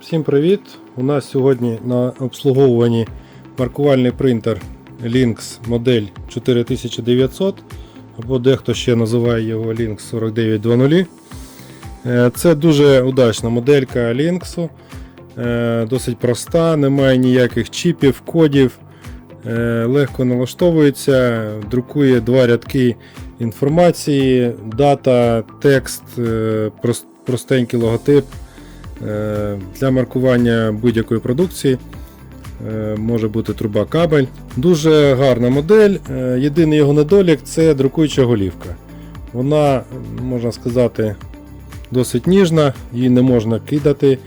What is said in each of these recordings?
Всім привіт! У нас сьогодні на обслуговуванні маркувальний принтер Lynx модель 4900 або дехто ще називає його Lynx 4920. Е, Це дуже удачна моделька Lynx. Е, Досить проста, немає ніяких чіпів, кодів. Е, Легко налаштовується, друкує два рядки інформації, дата, текст, простенький логотип. Е, Для маркування будь-якої продукції е, може бути труба кабель. Дуже гарна модель. Е, Єдиний його недолік це друкуюча голівка. Вона, можна сказати, досить ніжна, її не можна кидати.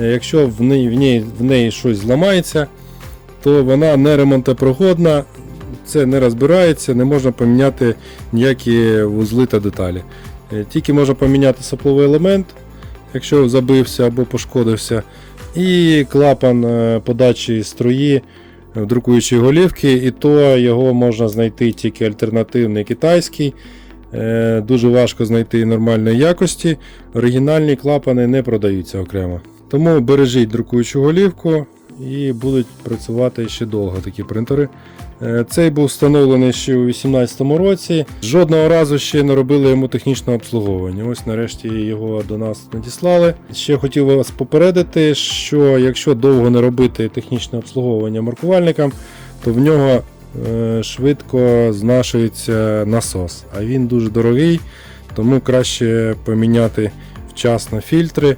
Якщо в неї, в неї, в неї щось зламається, то вона не ремонтопрогодна, це не розбирається, не можна поміняти ніякі вузли та деталі. Тільки можна поміняти сопловий елемент, якщо забився або пошкодився, і клапан е, подачі струї в друкуючій голівки, і то його можна знайти тільки альтернативний китайський. Е, Дуже важко знайти нормальної якості. Оригінальні клапани не продаються окремо. Тому бережіть друкуючу голівку і будуть працювати ще довго такі принтери. Е, Цей був встановлений ще у 2018 році. Жодного разу ще не робили йому технічне обслуговування. Ось нарешті його до нас надіслали. Ще хотів вас попередити, що якщо довго не робити технічне обслуговування маркувальникам, то в нього е, швидко знашується насос. А він дуже дорогий, тому краще поміняти вчасно фільтри,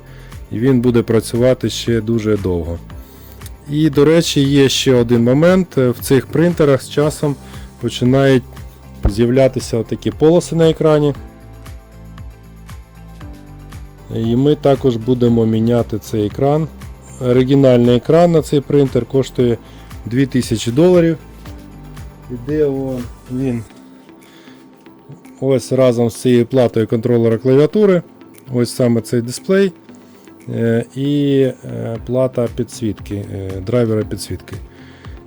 і він буде працювати ще дуже довго. І, до речі, є ще один момент. В цих принтерах з часом починають з'являтися такі полоси на екрані. І ми також будемо міняти цей екран. Оригінальний екран на цей принтер коштує 2000 доларів. Іде він ось разом з цією платою контролера клавіатури. Ось саме цей дисплей. Е, і е, плата підсвітки, е, драйвера підсвітки.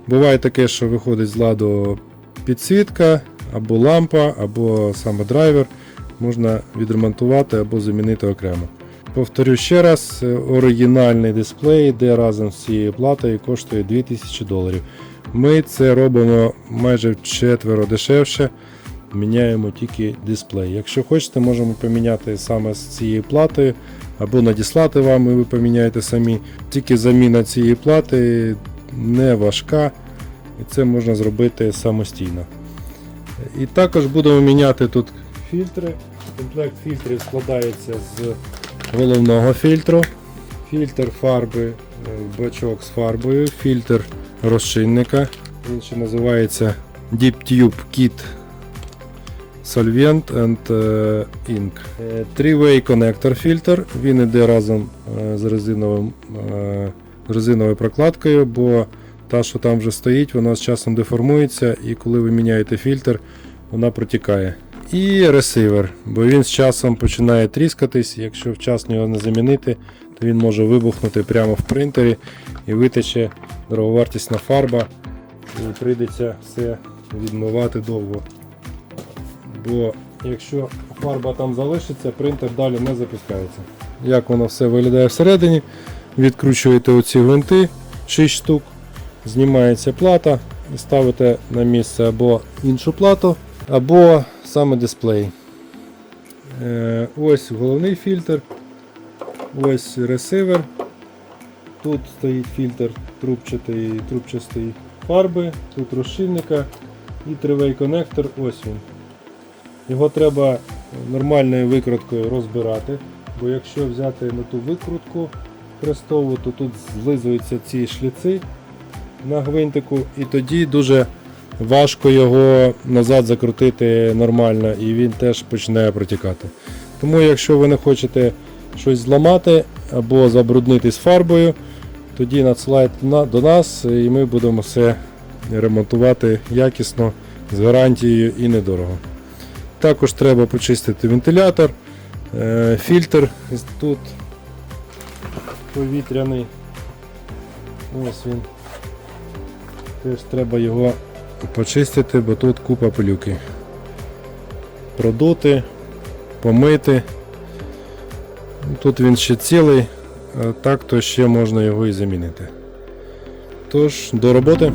Буває таке, що виходить з ладу підсвітка, або лампа, або саме драйвер. Можна відремонтувати або замінити окремо. Повторю ще раз, оригінальний дисплей, де разом з цією платою коштує 2000 доларів. Ми це робимо майже в четверо дешевше. Міняємо тільки дисплей. Якщо хочете, можемо поміняти саме з цією платою або надіслати вам, і ви поміняєте самі. Тільки заміна цієї плати не важка, і це можна зробити самостійно. І також будемо міняти тут фільтри. Комплект фільтрів складається з головного фільтру, фільтр фарби, е, бачок з фарбою, фільтр розчинника. Він ще називається Deep Tube Kit Solvent and е, Ink. Е, Three-way connector фільтр. Він йде разом е, з резиновим, резиновою прокладкою, бо та, що там вже стоїть, вона з часом деформується, і коли ви міняєте фільтр, вона протікає. І ресивер, бо він з часом починає тріскатись. Якщо вчасно його не замінити, то він може вибухнути прямо в принтері і витече дороговартісна фарба, і прийдеться все відмивати довго. Бо якщо фарба там залишиться, принтер далі не запускається. Як воно все виглядає всередині, відкручуєте оці гвинти 6 штук, знімається плата і ставите на місце або іншу плату, або саме дисплей. Е, Ось головний фільтр, ось ресивер. Тут стоїть фільтр трубчатий, трубчастої фарби, тут розчинника і тривей конектор, ось він. Його треба нормальною викруткою розбирати, бо якщо взяти на ту викрутку хрестову, то тут злизуються ці шліци на гвинтику, і тоді дуже важко його назад закрутити нормально, і він теж починає протікати. Тому, якщо ви не хочете щось зламати або забруднитись фарбою, тоді надсилайте до нас і ми будемо все ремонтувати якісно, з гарантією і недорого. Також треба почистити вентилятор, е, фільтр тут повітряний. Ось він. Теж треба його почистити, бо тут купа пилюки. Продути, помити. Тут він ще цілий, е, так то ще можна його і замінити. Тож, до роботи.